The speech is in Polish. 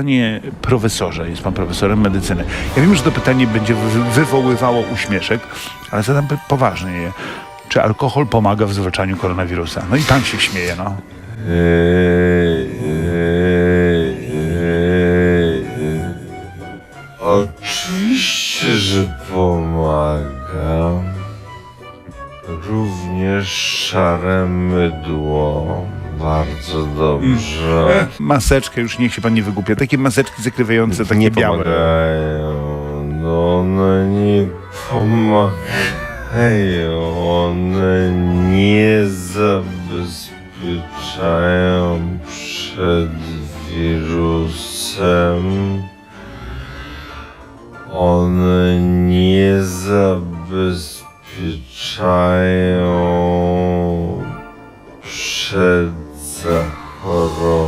Panie profesorze, jest pan profesorem medycyny. Ja wiem, że to pytanie będzie wy- wywoływało uśmieszek, ale zadam poważnie je. Czy alkohol pomaga w zwalczaniu koronawirusa? No i pan się śmieje, no. Eee, eee, eee. Oczywiście, że pomaga. Również szare mydło. Bardzo dobrze. Maseczkę, już niech się pan nie wygłupia. Takie maseczki zakrywające, takie nie białe. pomagają. No one nie pomagają. One nie zabezpieczają przed wirusem. One nie zabezpieczają przed horror.